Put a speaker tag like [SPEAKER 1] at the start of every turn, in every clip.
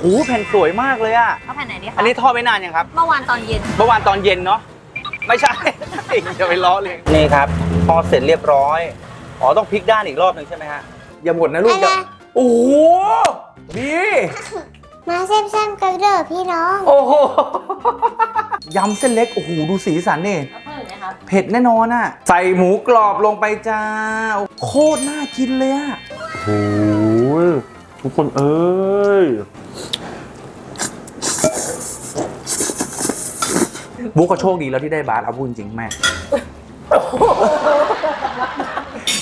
[SPEAKER 1] โอ้โหแผ่นสวยมากเลยอะ
[SPEAKER 2] เอาแผ่นไหนดีคะ
[SPEAKER 1] อันนี้ทอดไม่นานยังครับ
[SPEAKER 2] เมื่อวานตอนเย็น
[SPEAKER 1] เมื่อวานตอนเย็นเนาะ ไม่ใช่ จะไปล้อเลย นี่ครับ พอเสร็จเรียบร้อย อ๋อต้องพลิกด้านอีกรอบหนึ่งใช่ไหมฮะ อย่าหมดนะลูกอย่าโอ้โหพี่
[SPEAKER 3] มาแซ่บๆกันเด้อพี่น้อง
[SPEAKER 1] โอ้โห ยำเส้นเล็ก โอ้โห ดูสีสันนี่
[SPEAKER 2] เอาเพิ่มนะคะ
[SPEAKER 1] เผ็ดแน่นอนอะ ใส่หมูกรอบลงไปจ้า โคตรน่ากินเลยอะ โอ้ยทุกคนเอ้ย บุ๊กก็โชคดีแล้วที่ได้บาสเอาพูดจริงๆแม่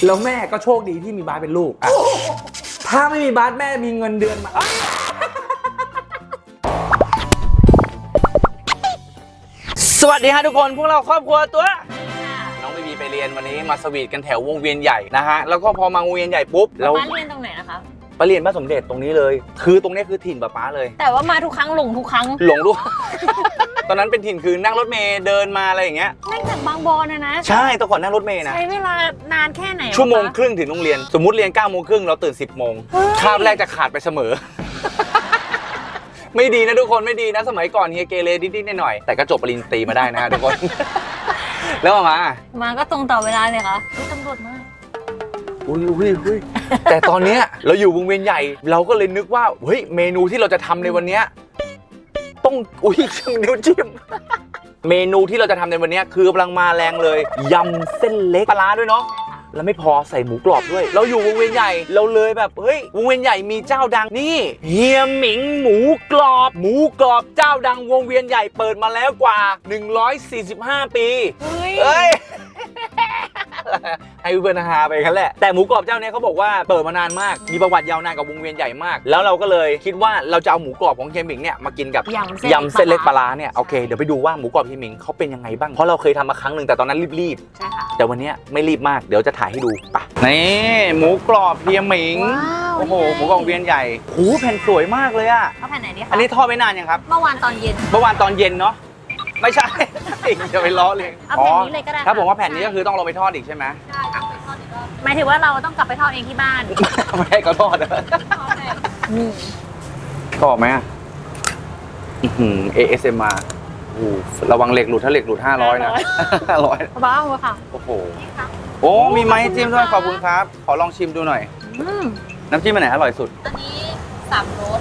[SPEAKER 1] แล้วแม่ก็โชคดีที่มีบาสเป็นลูกอะถ้าไม่มีบาสแม่มีเงินเดือนมาเอ้ยสวัสดีฮะทุกคนพวกเราครอบครัวตัว น้องบีบีไปเรียนวันนี้มาสวีทกันแถววงเวียนใหญ่นะฮะ แล้วก็พอมาวงเวียนใหญ่ปุ๊บเรา
[SPEAKER 2] บ้านเรียนตรงไหนนะคะ
[SPEAKER 1] ไปเรียนบ้านสมเด็จตรงนี้เลย คือตรงนี้คือถิ่นป้าป๊าเลย
[SPEAKER 2] แต่ว่ามาทุกครั้งหลงทุกครั้ง
[SPEAKER 1] หลงด้วยตอนนั้นเป็นถิ่นคือนั่งรถเมย์เดินมาอะไรอย่างเงี้ย
[SPEAKER 2] นั่งจากบางบอนนะนะ
[SPEAKER 1] ใช่แตะก่อนนั่งรถเมย์นะ
[SPEAKER 2] ใช้เวลานานแค่ไหน
[SPEAKER 1] ชั่วโมง
[SPEAKER 2] คะ
[SPEAKER 1] ครึ่งถึงโรงเรียน สมมุติเรียน9ก้าโมงครึ่งเราตื่น 10บโมง
[SPEAKER 2] เฮ้ย
[SPEAKER 1] คาบแรกจะขาดไปเสมอ ไม่ดีนะทุกคนไม่ดีนะสมัยก่อนเฮียเกเรนิดๆหน่อยๆแต่ก็จบปริญญาตรีมาได้นะฮะทุกคน แล้วมามา
[SPEAKER 2] มาก็ตรงต่อเวลาเลยค่ะอุ๊ยตำรวจมา
[SPEAKER 1] อุ้ยอุ้ยอุ้ยแต่ตอนเนี้ยเราอยู่วงเวียนใหญ่ เราก็เลยนึกว่าเฮ้ยเมนูที่เราจะทำในวันเนี้ยต้องอุ้ยนิ้วจิ้มเมนูที่เราจะทำในวันเนี้ยคือกำลังมาแรงเลยยำเส้นเล็กปลาร้าด้วยเนาะแล้วไม่พอใส่หมูกรอบด้วย เราอยู่วงเวียนใหญ่เราเลยแบบเฮ้ยวงเวียนใหญ่มีเจ้าดังนี่เฮียหมิงหมูกรอบ หมูกรอบเจ้าดังวงเวียนใหญ่เปิดมาแล้วกว่า 145 ปี
[SPEAKER 2] เฮ้ย
[SPEAKER 1] เอ้ย ให้เพื่อนฮาไปกันแหละ แต่หมูกรอบเจ้าเนี้ยเขาบอกว่าเปิดมานานมาก มีประวัติยาวนานกับวงเวียนใหญ่มาก แล้วเราก็เลยคิดว่าเราจะเอาหมูกรอบของเฮียหมิงเนี่ยมากินกับ
[SPEAKER 2] ยำเส้น
[SPEAKER 1] ยำเส้นเล็กปลาร้าเนี่ยโอเคเดี๋ยวไปดูว่าหมูกรอบเฮียหมิงเขาเป็นยังไงบ้าง เพราะเราเคยทำมาครั้งหนึ่งแต่ตอนนั้นรีบๆ
[SPEAKER 2] ใช่ค่ะ
[SPEAKER 1] แต่วันเนี้ยไม่รีบมากเดี๋ยวจะถ่ายให้ดูไปนี่หมูกรอบเพียหมิง
[SPEAKER 2] ว้าว
[SPEAKER 1] โอ้โห
[SPEAKER 2] นี่ไง
[SPEAKER 1] หมูกรอบเวียนใหญ่โอ้โหแผ่นสวยมากเลยอะ
[SPEAKER 2] เอาแผ่นไหนดีคะ
[SPEAKER 1] อันนี้ทอดไม่นานยังครับ
[SPEAKER 2] เมื่อวานตอนเย็น
[SPEAKER 1] เมื่อวานตอนเย็นเนาะ ไม่ใช่จะไปล้อเลย
[SPEAKER 2] เอาแผ่นนี้เลยก็ได้
[SPEAKER 1] ถ้า
[SPEAKER 2] ค่ะ
[SPEAKER 1] ผมว่าแผ่นนี้ก็คือต้องลงไปทอดอีกใช่ไหม
[SPEAKER 2] ใช่ต้องไปทอดอีกรอบหมายถึงว่าเราต้องกลับไปทอดเองที่บ้าน
[SPEAKER 1] ไม่ให้เขาทอดอะ
[SPEAKER 2] นี่
[SPEAKER 1] กรอบไหมอะอื้อหือ ASMR โอ้โหระวังเหล็กหลุดถ้าเหล็กหลุด500นะ500
[SPEAKER 2] บ้าเลยค่ะ
[SPEAKER 1] โอ้โหโอ้ มีไม้จิ้มด้วยขอบคุณครับ ขอลองชิมดูหน่อย
[SPEAKER 2] อืม
[SPEAKER 1] น้ำจิ้มอันไหนอร่อยสุด
[SPEAKER 2] อันนี้สามรส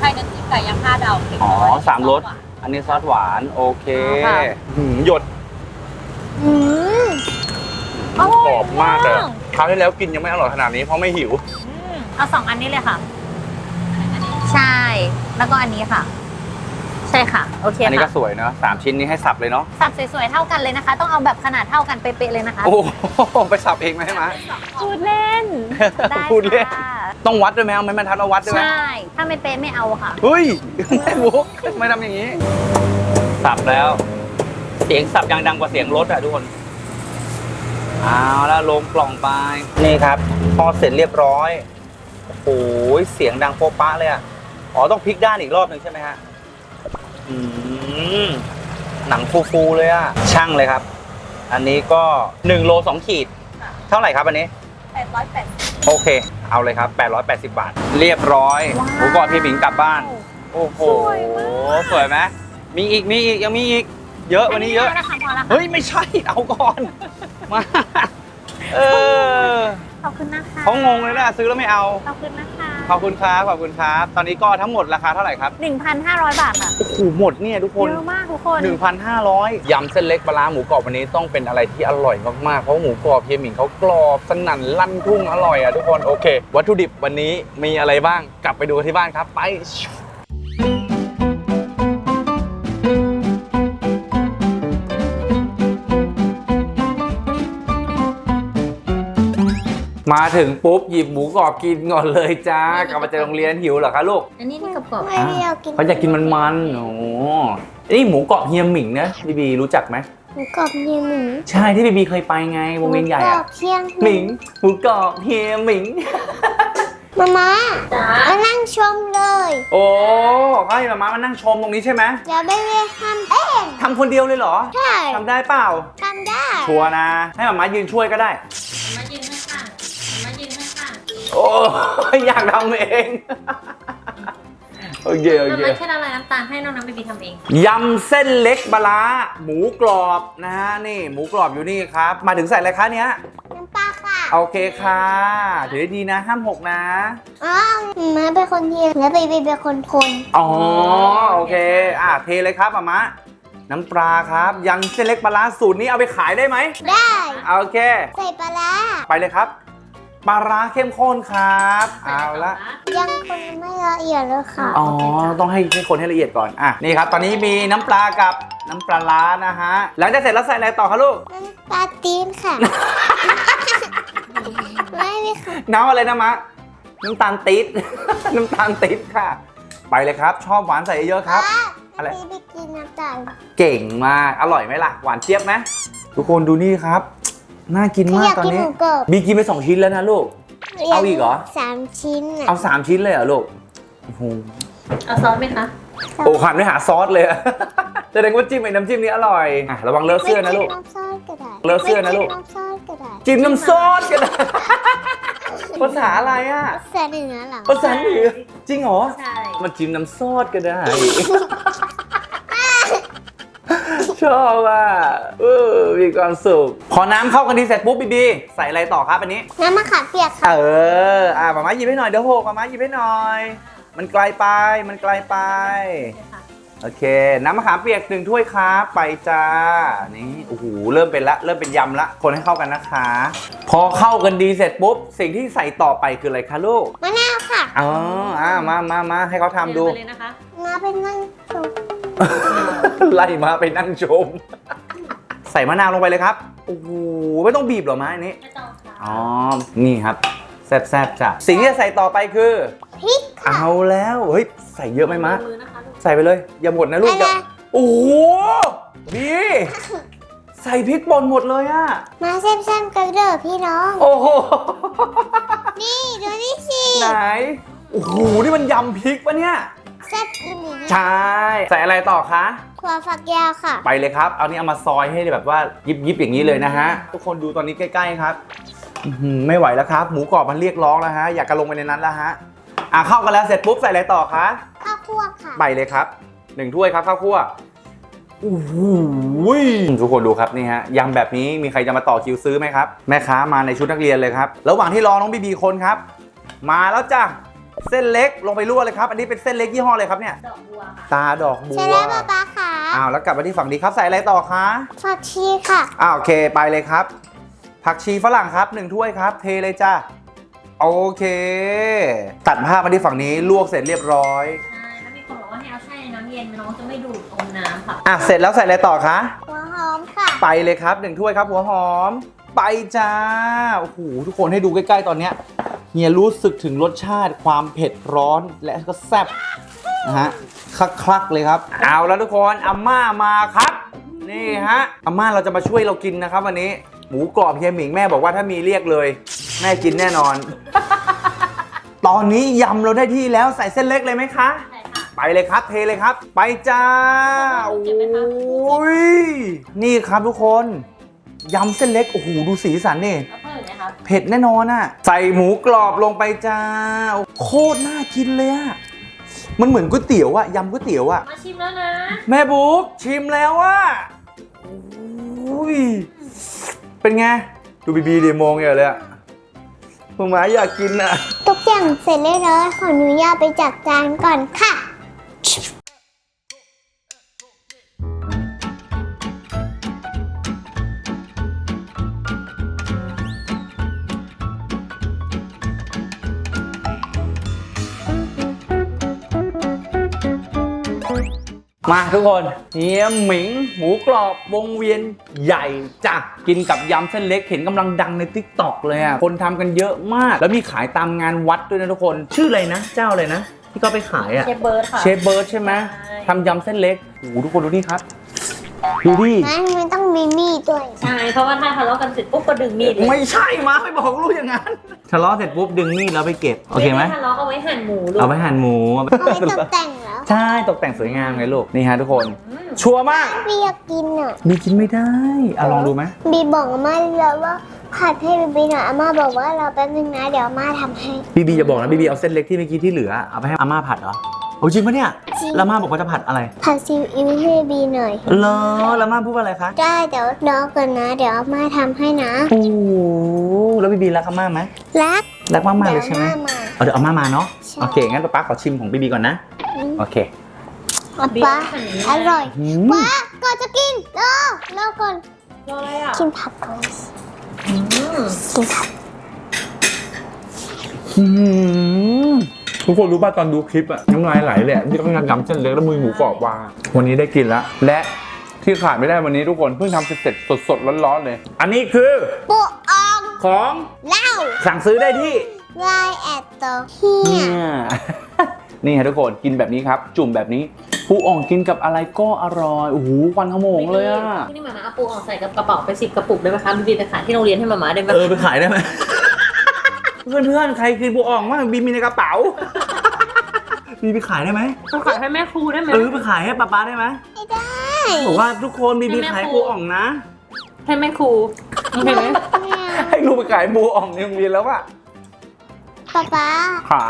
[SPEAKER 2] คล้ายๆน้ำจิ้มไก่ย่างห้าดาวเผ็ด
[SPEAKER 1] อ๋อ
[SPEAKER 2] น้ย
[SPEAKER 1] สามรส อันนี้ซอสหวานโอเค
[SPEAKER 2] อ๋อค่ะ
[SPEAKER 1] หืมหยด
[SPEAKER 2] อืม อร่อย
[SPEAKER 1] กรอบมากเลย
[SPEAKER 2] มาก
[SPEAKER 1] คราวที่แล้วกินยังไม่อร่อยขนาดนี้เพราะไม่หิว
[SPEAKER 2] อืมเอาสองอันนี้เลยค่ะ ใช่ แล้วก็อันนี้ค่ะ ใช่ค่ะ โอเค
[SPEAKER 1] อันนี้ก็
[SPEAKER 2] ค่ะ
[SPEAKER 1] สวยเนอะสามชิ้นนี้ให้สับเลยเนาะ
[SPEAKER 2] สับสวยๆเท่ากันเลยนะคะ ต้องเอาแบบขนาดเท่ากันเป๊ะๆเลยนะคะ
[SPEAKER 1] โอ้โหไปสับเองไหมมา
[SPEAKER 2] พูดเล่น ได้
[SPEAKER 1] พูดเล่น
[SPEAKER 2] ค่ะ
[SPEAKER 1] ต้องวัดด้วยไหมเอาไม้บรรทัดมาวัดด้วยไหม
[SPEAKER 2] ใช่ ถ้าไม่เป๊ะไม่เอาค่ะ
[SPEAKER 1] เฮ้ยแม่บุ๊กทำไมทำอย่างนี้ สับแล้ว เสียงสับยังดังกว่าเสียงรถอะทุกคนเอาแล้วลงกล่องไปนี่ครับพอเสร็จเรียบร้อยโอ้โหเสียงดังโป๊ะป๊ะเลยอะอ๋อต้องพลิกด้านอีกรอบหนึ่งใช่ไหมฮะ อืมหนังฟูๆเลยอะช่างเลยครับ อันนี้ก็1โล2ขีด
[SPEAKER 2] ค่ะ
[SPEAKER 1] เท่าไหร่ครับอันนี้
[SPEAKER 2] 880
[SPEAKER 1] โอเค เอาเลยครับ 880 บาท เรียบร้อย
[SPEAKER 2] ว้าว
[SPEAKER 1] หมูกรอบพี่หมิงกลับบ้าน โอ้โห
[SPEAKER 2] สวยมาก
[SPEAKER 1] สวยไหมมีอีก มีอีก ยังมีอีก เยอะวันนี้เยอะ
[SPEAKER 2] พแล้วค่ะพอแล้วค่ะ
[SPEAKER 1] เฮ้ย ไม่ใช่ เอาก่อน มา เออ
[SPEAKER 2] ขอบคุณนะคะ
[SPEAKER 1] เขางงเลยนะ ซื้อแล้วไม่เอา
[SPEAKER 2] ขอบคุณนะคะ
[SPEAKER 1] ขอบคุณครับขอบคุณครับ ตอนนี้ก็ทั้งหมดราคาเท่าไหร่ครับ
[SPEAKER 2] 1,500 บาทค่ะ
[SPEAKER 1] โอ้โหหมดเนี่ยทุกคน
[SPEAKER 2] เยอะมากทุกคน
[SPEAKER 1] 1,500ยำเส้นเล็กปลาร้าหมูกรอบวันนี้ต้องเป็นอะไรที่อร่อยมากๆ เพราะหมูกรอบเฮียหมิงเขากรอบสนั่นลั่นทุ่งอร่อยอะทุกคน โอเค วัตถุดิบวันนี้มีอะไรบ้าง กลับไปดูกันที่บ้านครับ ไป ถึงปุ๊บหยิบหมูกรอบกินก่อนเลยจ้ากลับมาจากโรงเรียนหิวเหรอคะลูก
[SPEAKER 2] อันนี้นี่กรอบ
[SPEAKER 3] ไม่ได้เอากิน
[SPEAKER 1] เขาอยากกินมันๆโอ้โหนี่หมูกรอบเฮียหมิงนะบีบีรู้จักไหม
[SPEAKER 3] หมูกรอบเฮียหมิง
[SPEAKER 1] ใช่ที่บีบีเคยไปไงวงเวียนใหญ่
[SPEAKER 3] มูกรอ
[SPEAKER 1] อะ
[SPEAKER 3] บเที่ยง
[SPEAKER 1] หมิงหมูกรอบเฮียหมิง
[SPEAKER 3] มาม่า
[SPEAKER 2] ๆจ้า
[SPEAKER 3] มานั่งชมเลย
[SPEAKER 1] โอ้เขาให้มามามานั่งชมตรงนี้ใช่ไหม
[SPEAKER 3] เดี๋ยวไปเรียนทำเอง
[SPEAKER 1] ทำคนเดียวเลยเหรอ
[SPEAKER 3] ใช่
[SPEAKER 1] ทำได้เปล่า
[SPEAKER 3] ทำได้
[SPEAKER 1] ชัวร์นะ ให้มามายืนช่วยก็ได้
[SPEAKER 2] มายืนให้
[SPEAKER 1] โอ้ยอยากทำเอง โอเคโอ
[SPEAKER 2] น้ำ
[SPEAKER 1] เค
[SPEAKER 2] มันแค่ละลายน้ำตาลให้น้องน้ำบีบีทำเอง
[SPEAKER 1] ยำเส้นเล็กปลาร้าหมูกรอบนะฮะนี่หมูกรอบอยู่นี่ครับ มาถึงใส่อะไรคะเนี้ย
[SPEAKER 3] น้ำปลาค่ะ
[SPEAKER 1] โอเคค่ะถือดีๆนะ ห้ามหกนะ
[SPEAKER 3] อ๋อมาเป็นคนเดียวแล้วบีบีเป็นคนคน
[SPEAKER 1] อ๋อโอเคอะเทเลยครับอามะน้ำปลาครับยำเส้นเล็กปลาร้าสูตรนี้เอาไปขายได้ไหม
[SPEAKER 3] ได้
[SPEAKER 1] โอเค
[SPEAKER 3] ใส่ปลาร้า
[SPEAKER 1] ไปเลยครับ ปลาร้าเข้มข้นครับ เอาละ
[SPEAKER 3] ยังคนไม่ละเอียดเลยค่ะ
[SPEAKER 1] อ๋อ ต้องให้ให้คนให้ละเอียดก่อน อะ นี่ครับ ตอนนี้มีน้ำปลากับน้ำปลาร้านะฮะ หลังจากเสร็จแล้วใส่อะไรต่อคะลูก
[SPEAKER 3] น้ำปลาตีนค่ะ ไม่มีค่ะ
[SPEAKER 1] น้ำอะไรนะมะ น้ำตาลติด น้ำตาลติดค่ะ ไปเลยครับ ชอบหวานใส่เยอะๆครับ อะไร
[SPEAKER 3] บีบีกินน้ำตาล
[SPEAKER 1] เก่งมาก อร่อยไหมล่ะ หวานเจี๊ยบไหมทุกคนดูนี่ครับ น่ากิน
[SPEAKER 3] ที่
[SPEAKER 1] มา
[SPEAKER 3] อกยาก
[SPEAKER 1] ตอน
[SPEAKER 3] กินห
[SPEAKER 1] นี้
[SPEAKER 3] มูกรอบ
[SPEAKER 1] บีกินไปสองชิ้นแล้วนะลูก เอาอีกเหรอ
[SPEAKER 3] สามชิ้นอะ
[SPEAKER 1] เอาสามชิ้นเลยเหรอลูกโอ้โห
[SPEAKER 2] เอาซอสไหมคะ
[SPEAKER 1] โอ้หันไปหาซอสเลยอะ แสดงว่าจิ้มไอ้น้ำจิ้มนี้อร่อยอะระวังเลอะเสื้อนะลูก
[SPEAKER 3] ไม่กิน้ำซอสก็ได้
[SPEAKER 1] เลอะเสื้อนะลูก
[SPEAKER 3] ไม่กิน้ำซอสก็ได้
[SPEAKER 1] จิ้มน้ำซอสกันนะ ภาษาอะไรอะ
[SPEAKER 3] ภาษาเหนือเหรอ
[SPEAKER 1] ภาษาเหนือจริงเหรอ
[SPEAKER 2] ใช่
[SPEAKER 1] มันจิ้มน้ำซอสก็ได้ ชอบอะเออมีความสุข พอน้ำเข้ากันดีเสร็จปุ๊บบีบีใส่อะไรต่อครับอันนี้
[SPEAKER 3] น้ำมะขามเปียกค่ะ
[SPEAKER 1] เออ อะมาม่าหยิบให้หน่อยเดี๋ยวหกมาม่าหยิบให้หน่อย มันไกลไป มันไกลไป โอเค น้ำมะขามเปียกหนึ่งถ้วยครับไปจ้า นี่ โอ้โห เริ่มเป็นละ เริ่มเป็นยำละ คนให้เข้ากันนะคะ พอเข้ากันดีเสร็จปุ๊บ สิ่งที่ใส่ต่อไปคืออะไรคะลูก
[SPEAKER 3] มะนาวค่ะ
[SPEAKER 1] อ๋ออ่ามามามาให้เขาทำดู
[SPEAKER 2] เยวไปเลยนะคะ
[SPEAKER 3] มาเป็นนั่งชม
[SPEAKER 1] ไล่มาไปนั่งชม ใส่มะนาวลงไปเลยครับ โอ้โห ไม่ต้องบีบหรอมะอันนี้
[SPEAKER 2] ไม่ต้องค่ะ
[SPEAKER 1] อ๋อ นี่ครับ แซ่บๆจ้ะ สิ่งที่จะใส่ต่อไปคือ
[SPEAKER 3] พริกค่ะ
[SPEAKER 1] เอาแล้ว เฮ้ย ใส่เยอะไหมมะ
[SPEAKER 2] มือนะคะลูก
[SPEAKER 1] ใส่ไปเลย อย่าหมดนะลูก
[SPEAKER 3] อะไร
[SPEAKER 1] อย่าโอ้โหบีใส่พริกป่นหมดเลยอะ
[SPEAKER 3] มาแซ่บๆกันเด้อพี่น้อง
[SPEAKER 1] โอ้โห
[SPEAKER 3] นี่ดูนี่สิ
[SPEAKER 1] ไหน โอ้โห นี่มันยำพริกปะเนี่ย
[SPEAKER 3] แซ่บอีหลี
[SPEAKER 1] ใช่ ใส่อะไรต่อคะ
[SPEAKER 3] ถั่วฝักยาวค่ะ
[SPEAKER 1] ไปเลยครับ เอานี่เอามาซอยให้แบบว่ายิบยิบๆอย่างนี้เลยนะฮะ ทุกคนดูตอนนี้ใกล้ๆครับอื้อหือไม่ไหวแล้วครับ หมูกรอบมันเรียกร้องแล้วฮะ อยากกระลงไปในนั้นแล้วฮะ อะเข้ากันแล้วเสร็จปุ๊บใส่อะไรต่อคะ
[SPEAKER 3] ข้าวคั่วค่ะ
[SPEAKER 1] ไปเลยครับหนึ่งถ้วยครับข้าวคั่วโอ้โหทุกคนดูครับนี่ฮะยำแบบนี้มีใครจะมาต่อคิวซื้อไหมครับ แม่ค้ามาในชุดนักเรียนเลยครับ ระหว่างที่รอน้องบีบีคนครับ มาแล้วจ้ะ เส้นเล็กลงไปลวกเลยครับ อันนี้เป็นเส้นเล็กยี่ห้ออะไรครับเนี่ย
[SPEAKER 2] ดอกบัวค่ะ
[SPEAKER 1] ตาดอกบั
[SPEAKER 3] ใช่
[SPEAKER 1] ว
[SPEAKER 3] แล้วป๊าป๊าค่ะ
[SPEAKER 1] อ้าวแล้วกลับมาที่ฝั่งนี้ครับใส่อะไรต่อคะ
[SPEAKER 3] ผักชีค่ะ
[SPEAKER 1] อ้าวโอเคไปเลยครับ ผักชีฝรั่งครับหนึ่งถ้วยครับ เทเลยจ้าโอเค ตัดภาพมาที่ฝั่งนี้ลวกเสร็จเรียบร้อย
[SPEAKER 2] ใช่แล้วมีคนบอกว่าให้เอาแช่ในน้ำเย็นน้องจะไม่ดูดอมน้ำค่ะ
[SPEAKER 1] อะเสร็จแล้วใส่อะไรต่อคะ
[SPEAKER 3] หัวหอมค่ะ
[SPEAKER 1] ไปเลยครับหนึ่งถ้วยครับหัวหอม ไปจ้าโอ้โหทุกคนให้ดูใกล้ๆตอนเนี้ย เฮียรู้สึกถึงรสชาติความเผ็ดร้อนและก็แซ่บนะฮะคลักๆเลยครับ เอาแล้วทุกคนอาม่ามาครับ นี่ฮะอาม่าเราจะมาช่วยเรากินนะครับ วันนี้หมูกรอบเฮียหมิงแม่บอกว่าถ้ามีเรียกเลย แม่กินแน่นอน ตอนนี้ยำเราได้ที่แล้วใส่เส้นเล็กเลยไหมคะ
[SPEAKER 2] ใช่ค่ะ
[SPEAKER 1] ไปเลยครับเทเลยครับ ไปจ้าโอ้ยนี่ครับทุกคนยำเส้นเล็กโอ้โหดูสีสันนี่
[SPEAKER 2] แล้วเพิ่ม ไหมครับ
[SPEAKER 1] เผ็ดแน่นอนอะใส่หมูกรอบลงไปจ้า โคตรน่ากินเลยอะมันเหมือนก๋วยเตี๋ยวอะยำก๋วยเตี๋ยวอะ
[SPEAKER 2] มาชิมแล้วนะ
[SPEAKER 1] แม่บุ๊กชิมแล้วอะโอ้ย เป็นไง ดูบีบีดีมองอย่างเลยอะมึงหมาอยากกินอะ
[SPEAKER 3] ทุกอย่างเสร็จเรียบร้อยขออนุญาตไปจัดจานก่อนค่ะ
[SPEAKER 1] มาทุกคนเฮียหมิง หมูกรอบวงเวียนใหญ่จ้ะกินกับยำเส้นเล็กเห็นกำลังดังใน t ิ k t o k เลยอะคนทำกันเยอะมาก แล้วมีขายตามงานวัดด้วยนะทุกคน ชื่ออะไรนะ เจ้าอะไรนะ ที่ก็ไปขายอะ
[SPEAKER 2] เชฟเบิร์ดค่ะ
[SPEAKER 1] เชฟเบิร์ดใช่ไหม
[SPEAKER 2] ใช่
[SPEAKER 1] ทำยำเส้นเล็กโอ้โหทุกคนดูนี่ครับ ดูดิ
[SPEAKER 3] งั้นมันต้องมีมีดด้วย
[SPEAKER 2] ใช่ เพราะว่าถ้าทะเลาะกันเสร็จปุ๊บก็ดึงมีดเลย
[SPEAKER 1] ไม่ใช่มาไม่บอกลูกอย่างนั้นทะเลาะเสร็จปุ๊บดึงมีดแล้วไปเก็บโอเคไหม
[SPEAKER 2] ด้ทะเลาะเอาไว้หั่นหมูลูก
[SPEAKER 1] เอาไปหั่นหมู
[SPEAKER 3] เอาไปตกแต่งแล้ว
[SPEAKER 1] ใช่ตกแต่งสวยงามไงลูกนี่ฮะทุกคน
[SPEAKER 2] อืม
[SPEAKER 1] ชัวร์มาก
[SPEAKER 3] บีอยากกินอะ
[SPEAKER 1] มีกินไม่ได้อะลองดูไหม
[SPEAKER 3] บีบอกอาม่าแล้วว่าผัดให้บีบีหน่อยอาม่าบอกว่าเราแป๊บนึงนะเดี๋ยวอาม่าทำให้
[SPEAKER 1] บีบีอย่าบอกนะบีบีเอาเส้นเล็กที่เมื่อกี้ที่เหลือเอาไปให้อาม่าผัดเหรอ โอ้จริงปะเนี่ย
[SPEAKER 3] จริง
[SPEAKER 1] แล้วมาบอกว่าจะผัดอะไร
[SPEAKER 3] ผัดซีอิ๊วให้บีหน่อย
[SPEAKER 1] เหรอแล้วมาพูดว่าอะไรคะ
[SPEAKER 3] ได้เดี๋ยวรอก่อนนะ เดี๋ยวอาม่าทำให้นะ
[SPEAKER 1] โอ้โหแล้วบีบีรักอาม่าไหม
[SPEAKER 3] รัก
[SPEAKER 1] รักมากๆ
[SPEAKER 3] เดี๋
[SPEAKER 1] เลยยวใช่ไหม
[SPEAKER 3] อาม่ามา
[SPEAKER 1] เอาเดี๋ยวอาม่ามาเนาะ
[SPEAKER 3] ใช่
[SPEAKER 1] โอเคงั้นป๊าป๊าขอชิมของบีบีก่อนนะ
[SPEAKER 3] อืม
[SPEAKER 1] โอเค
[SPEAKER 3] ป๊าป๊าอร่อย
[SPEAKER 1] อืม
[SPEAKER 3] ป๊าก่อนจะกินรอรอก่อน
[SPEAKER 2] รออะไรอะ
[SPEAKER 3] กินผักก่อน
[SPEAKER 2] อืม
[SPEAKER 3] กินผัก
[SPEAKER 1] อืม ทุกคนรู้ป่ะตอนดูคลิปอะน้ำลายไหลเลยอะที่เขางานยำเส้นเล็กแล้วมือหมูกรอบวางวันนี้ได้กินแล้วและที่ขาดไม่ได้วันนี้ทุกคนเพิ่งทำเสร็จสดๆร้อนๆเลย อันนี้คือ
[SPEAKER 3] ปูออง
[SPEAKER 1] ของ
[SPEAKER 3] เหล้า
[SPEAKER 1] สั่งซื้อได้ที่
[SPEAKER 3] ลายแอดโตเฮีย
[SPEAKER 1] เนี่ยนี่ฮะทุกคนกินแบบนี้ครับ จุ่มแบบนี้ผู้อ่องกินกับอะไรก็อร่อยโอ้โหควันขโมงเลยอะ
[SPEAKER 2] พรุ่งนี่มาม่าเอาปูออกใส่กับกระเป๋าไปสิบกระปุกได้ไหมคะบีบีไปขายที่โรงเรียนให้มาม่าได้ไหม
[SPEAKER 1] เออไปขายได้ไหม เพื่อนๆใครกินผู้อ่องว่างบีมีในกระเป๋า บีไปขายได้ไหม
[SPEAKER 2] ต้องขายให้แม่ครูได้ไหม
[SPEAKER 1] เออไปขายให้ป๊าป๊าได้ไหม
[SPEAKER 3] ไม่ได้
[SPEAKER 1] บอกว่าทุกคนบีบี
[SPEAKER 2] ให้แม่
[SPEAKER 1] ขาย
[SPEAKER 2] ครู
[SPEAKER 1] ผู้อ่องนะ
[SPEAKER 2] ให้แม่ครูโอเคไหม
[SPEAKER 3] ไม่เอา
[SPEAKER 1] ให้ลูกไปขายผู้อ่องในโรงเรียนแล้วอะ
[SPEAKER 3] ป๊าป๊า
[SPEAKER 1] ขา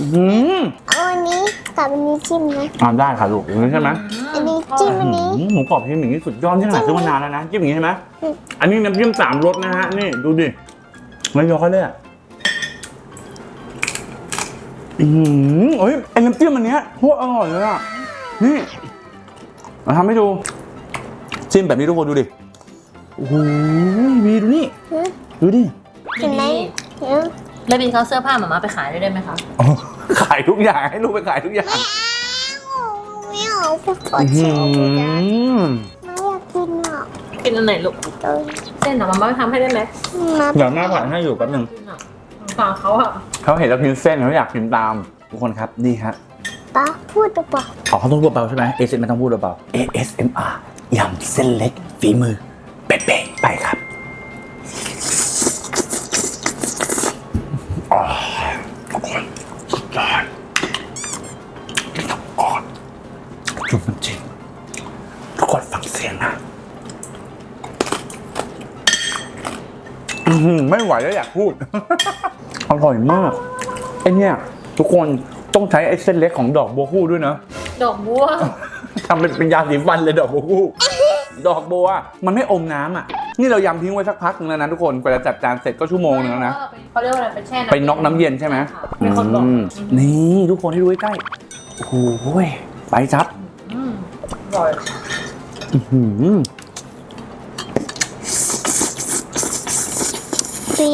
[SPEAKER 1] อืม
[SPEAKER 3] เอาอันนี้กับอันนี้จิ้มนะ
[SPEAKER 1] ทำได้ค่ะลูกอย่างนี้ใช่ไหม
[SPEAKER 3] อันนี้จิ้มอันนี้
[SPEAKER 1] อืมหมูกรอบที่หนึ่งนี่สุดยอดที่หาซื้อมานานแล้วนะจิ้มอย่างนี้ใช่ไหม
[SPEAKER 3] อืม
[SPEAKER 1] อันนี้น้ำจิ้มสามรสนะฮะนี่ดูดิไม่ย้อยเลยอะ อืมเอ้ยไอ้น้ำจิ้มอันเนี้ยโคตรอร่อยเลยอะนี่มาทำให้ดู จิ้มแบบนี้ทุกคนดูดิ โอ้โหวีดูนี่
[SPEAKER 3] ฮะ
[SPEAKER 1] ดูดิ
[SPEAKER 3] เห็นไหมเดี๋ยว
[SPEAKER 2] แล้วบีเขาเสื้อผ้ามาม่าไปขายด้วยได้ไหมคะ
[SPEAKER 1] อ๋อขายทุกอย่างให้ลูกไปขายทุกอย่าง
[SPEAKER 3] ไม่เอาไปขอ
[SPEAKER 1] อื้อ
[SPEAKER 3] เชี
[SPEAKER 1] หื
[SPEAKER 3] ยวไม่ได้
[SPEAKER 1] อ
[SPEAKER 3] ไม่อยากกินอะ
[SPEAKER 2] กินอันไหนลูก
[SPEAKER 3] เออ
[SPEAKER 2] เส้นอะมาม่าไปทำให้ได้ไหม
[SPEAKER 3] มา
[SPEAKER 1] เดี๋ยวแม่ผัดให้อยู่แป๊บหนึง
[SPEAKER 2] กินอะ ฝากเขาอะ
[SPEAKER 1] เขาเห็นเรากินเส้นเขาอยากกินตาม ทุกคนครับนี่ฮะ
[SPEAKER 3] ป๊าพูดดีกว่า
[SPEAKER 1] อ๋อเขาต้องพูดเบาๆใช่ไหม ASMR ต้องพูดเบาๆ ASMR ยำเส้นเล็กฝีมือเป๊ะๆไปครับอ๋อทุกคนสุดยอดอ่อนจุ่มน้ำจิ้มทุกคนฟังเสียงนะอื้อหือไม่ไหวแล้วอยากพูด อร่อยมากไอเนี่ยทุกคนต้องใช้ไอ้เส้นเล็กของดอกบัวคู่ด้วยนะ
[SPEAKER 2] ดอกบัว
[SPEAKER 1] ทำเป็นเป็นยาสีฟันเลยดอกบัวคู่ ดอกบัวมันไม่อมน้ำอะ นี่เรายำทิ้งไว้สักพักนึงแล้วนะทุกคนกว่าจะจัดจานเสร็จก็ชั่วโมงนึงแล้วนะ
[SPEAKER 2] เขาเรียกว่าอะไรเป็นแช่น้ำ
[SPEAKER 1] ไปน็อกน้ำเย็นใช่ไหม
[SPEAKER 2] มีคนบอก
[SPEAKER 1] อืมนี่ทุกคนให้ดูใกล้ๆโอ้โหไปจับ
[SPEAKER 2] อืมอร่อย
[SPEAKER 1] อื้อหือ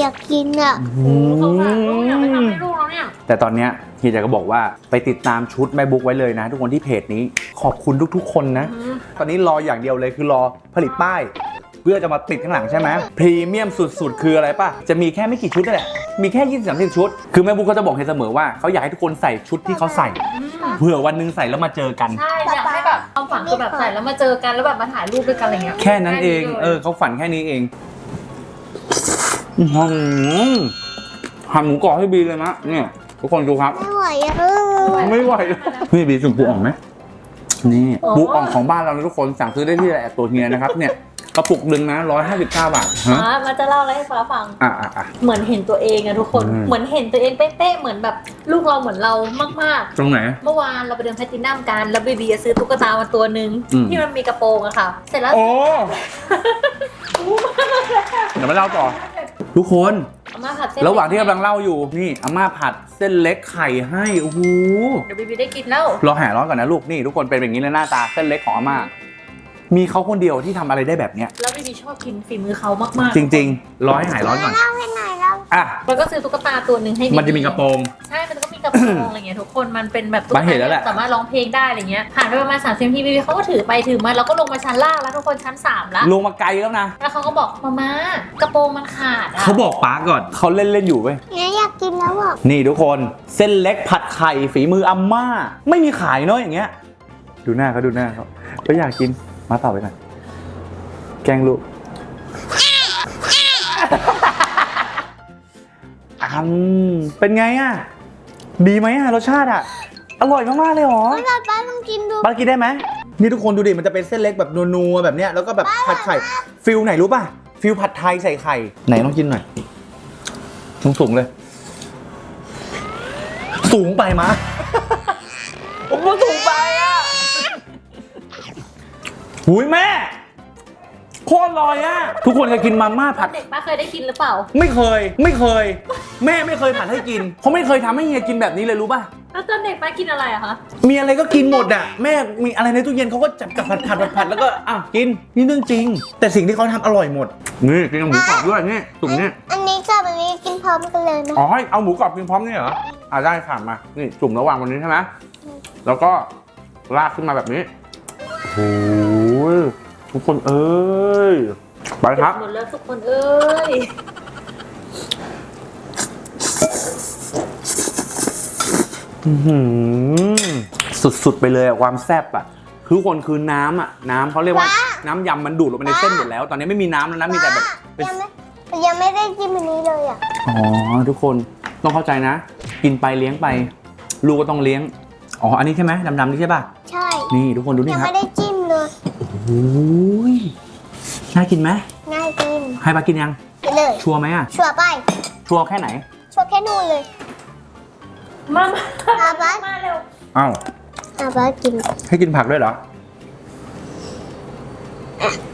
[SPEAKER 3] อยากกินอะ
[SPEAKER 2] เขาฝากลูกอยากไปทำให้ลูกแล้วเนี่ย
[SPEAKER 1] แต่ตอนเนี้ยเฮียจะก็บอกว่าไปติดตามชุดแม่บุ๊กไว้เลยนะ ทุกคนที่เพจนี้ขอบคุณทุกๆ คนนะ ตอนนี้รออย่างเดียวเลยคือรอผลิตป้าย เพื่อจะมาติดข้างหลังใช่ไหมพรีเมียมสุดๆ คืออะไรป่ะ จะมีแค่ไม่กี่ชุดนั่นแหละ มีแค่ยี่สิบสามสิบชุด คือแม่บุ๊กก็จะบอกให้เสมอว่าเขาอยากให้ทุกคนใส่ชุดที่เขาใส่เผื่อวันหนึงใส่แล้วมาเจอกัน
[SPEAKER 2] ใช่อยากให้แบบความฝันคือแบบใส่แล้วมาเจอกันแล้วแบบมาถ่ายรูปด้วยกันอะไรเงี้ย
[SPEAKER 1] แค่นั้นเอง เออเขาฝันแค่นี้เองอื้อ หือหั่นหมูกรอบให้บีเลยนะเนี่ยทุกคนดูครับ
[SPEAKER 3] ไม่ไหวอะเออ
[SPEAKER 1] ไม่ไหวนี่บีสุ่มปูอ่องไหมนี่ปูอ่องของบ้านเรานะทุกคนสั่งซื้อได้ที่แอปตัวเฮียนะครับเนี่ยกระปุกหนึ่งนะร้อยห้าสิบเก้าบาทฮะ
[SPEAKER 2] มามาจะเล่าอะไรให้ฟ้าฟัง
[SPEAKER 1] อะอะอะ
[SPEAKER 2] เหมือนเห็นตัวเองอะทุกคน
[SPEAKER 1] อืม
[SPEAKER 2] เหมือนเห็นตัวเองเป๊ะๆ เหมือนแบบลูกเราเหมือนเรามาก
[SPEAKER 1] ตรงไหน
[SPEAKER 2] ๆเมื่อวานเราไปเดินแพลตตินัมกัน แล้วบีบีซื้อตุ๊กตามาตัวหนึ่ง
[SPEAKER 1] อืม
[SPEAKER 2] ที่มันมีกระโปรงอะค่ะ เสร็จแล้ว
[SPEAKER 1] โอ้เดี๋ยวมาเล่าต่อ ทุกคน
[SPEAKER 2] อาม่าผัดเส้น
[SPEAKER 1] ระหว่างที่กำลังเล่าอยู่นี่อาม่าผัดเส้นเล็กไข่ให้โอ้โห
[SPEAKER 2] เดี๋ยวบีบีได้กินแล้ว
[SPEAKER 1] รอแห่ร้อนก่อนนะลูกนี่ทุกคนเป็นแบบนี้เลยหน้าตาเส้นเล็กของอาม่ามีเขาคนเดียวที่ทำอะไรได้แบบเนี้ย
[SPEAKER 2] แล้วบีบีชอบกินฝีมือเขามากๆ
[SPEAKER 1] จริงๆรอให้หายร้อนก่อน
[SPEAKER 3] เล่าให้หน่อยเล่า
[SPEAKER 1] อะ
[SPEAKER 2] แล้วก็ซื้อตุ๊กตาตัวหนึ่งให้บีบี
[SPEAKER 1] มันจะมีกระโปรง
[SPEAKER 2] ใช่มันก็มีก ระโปรงอะไรเงี้ยทุกคนมันเป็นแบบตุ๊ก
[SPEAKER 1] มา
[SPEAKER 2] ตา
[SPEAKER 1] เห็นแล้วแหละ
[SPEAKER 2] ที่สามารถร้องเพลงได้อะไรเงี้ยผ่านไปประมาณสามสิบนาทีบีบีเขาก็ถือไปถือมาแล้วก็ลงมาชั้นล่างแล้วทุกคนชั้นสามแล้ว
[SPEAKER 1] ลงมาไกลแล้วนะ
[SPEAKER 2] แล้วเขาก็บอกมาม่ากระโปรงมันขาดอะ
[SPEAKER 1] เขาบอกป้าก่อนเขาเล่นเล่นๆอยู่เว้ย
[SPEAKER 3] งั้นอยากกินแล้วอะ
[SPEAKER 1] นี่ทุกคนเส้นเล็กผัดไข่ฝีมืออาม่า ไม่มีขายเนาะอย่างเงี้ย ดูหน้าเขาดูหน้าเขาก็อยากกินมาต่อไปหน่อยแกล้งลูกอืมเป็นไงอะ ดีไหมอะรสชาติอะอร่อยมากๆเลยเหรอ
[SPEAKER 3] ป้าป้าลองกินดู
[SPEAKER 1] ป้ากินได้ไหมนี่ทุกคนดูดิมันจะเป็นเส้นเล็กแบบนัวๆแบบเนี้ยแล้วก็แบบผัดไข่ฟิลไหนรู้ป่ะฟิลผัดไทยใส่ไข่ไหนลองกินหน่อยสูงๆเลย สูงไปมะผมว่าถูกไปอะหุยแม่ โคตรอร่อยอะ ทุกคนเคยกินมาม่าผัด
[SPEAKER 2] เด็กป้าเคยได้กินหรือเปล่า
[SPEAKER 1] ไม่เคย ไม่เคย แม่ไม่เคยผัดให้กินเขาไม่เคยทำให้เฮียกินแบบนี้เลยรู้ป่ะ
[SPEAKER 2] แล้วตอนเด็กป้ากินอะไรอะคะ
[SPEAKER 1] มีอะไรก็กินหมดอะ แม่มีอะไรในตู้เย็นเขาก็จับกับผัดผัดผัดผัดแล้วก็อะกินนี่เรื่องจริง แต่สิ่งที่เขาทำอร่อยหมด นี่กินกับหมูกรอบด้วยนี่ตุ่มนี่
[SPEAKER 3] อันนี้กับอันนี้กินพร้อมกันเลยไหม
[SPEAKER 1] อ๋อให้เอาหมูกรอบกินพร้อมนี่เหรออ่าได้ค่ะมานี่จุ่มระหว่างวันนี้ใช่ไหมแล้วก็ลากขึ้นมาแบบนี้โอ้ย ทุกคนเอ้ย ไปครับ
[SPEAKER 2] หมดแล้วทุกคนเอ้ย
[SPEAKER 1] อื้อหือสุดๆไปเลยอะความแซ่บอะคือทุกคนคือน้ำอะน้ำเขาเรียกว่าน้ำยำมันดูดลงไปในเส้นหมดแล้ว ตอนนี้ไม่มีน้ำแล้วนะมีแต่แบบเป็น
[SPEAKER 3] ยังไม่ยังไม่ได้กินอันนี้เลยอะ
[SPEAKER 1] อ๋อทุกคนต้องเข้าใจนะ กินไปเลี้ยงไป ลูกก็ต้องเลี้ยง อ๋อ อันนี้ใช่ไหมดำๆนี่ใช่ป่ะ
[SPEAKER 3] ใช่
[SPEAKER 1] นี่ทุกคนดูนี่
[SPEAKER 3] ยัง
[SPEAKER 1] ครับ
[SPEAKER 3] ไม่ได้จิ้มเลย
[SPEAKER 1] โอ้ยน่ากินไหม
[SPEAKER 3] ง่ายกิน
[SPEAKER 1] ให้ปากินยัง
[SPEAKER 3] ไปเลย
[SPEAKER 1] ชัวร์ไหมอะ
[SPEAKER 3] ชัวร์ไป
[SPEAKER 1] ชัวร์แค่ไหน
[SPEAKER 3] ชัวร์แค่นู่นเลย
[SPEAKER 2] มา
[SPEAKER 3] อาบัส
[SPEAKER 2] มาเร็ว
[SPEAKER 1] อ้าว
[SPEAKER 3] อาบัสกิน
[SPEAKER 1] ให้กินผักด้วยเหรอ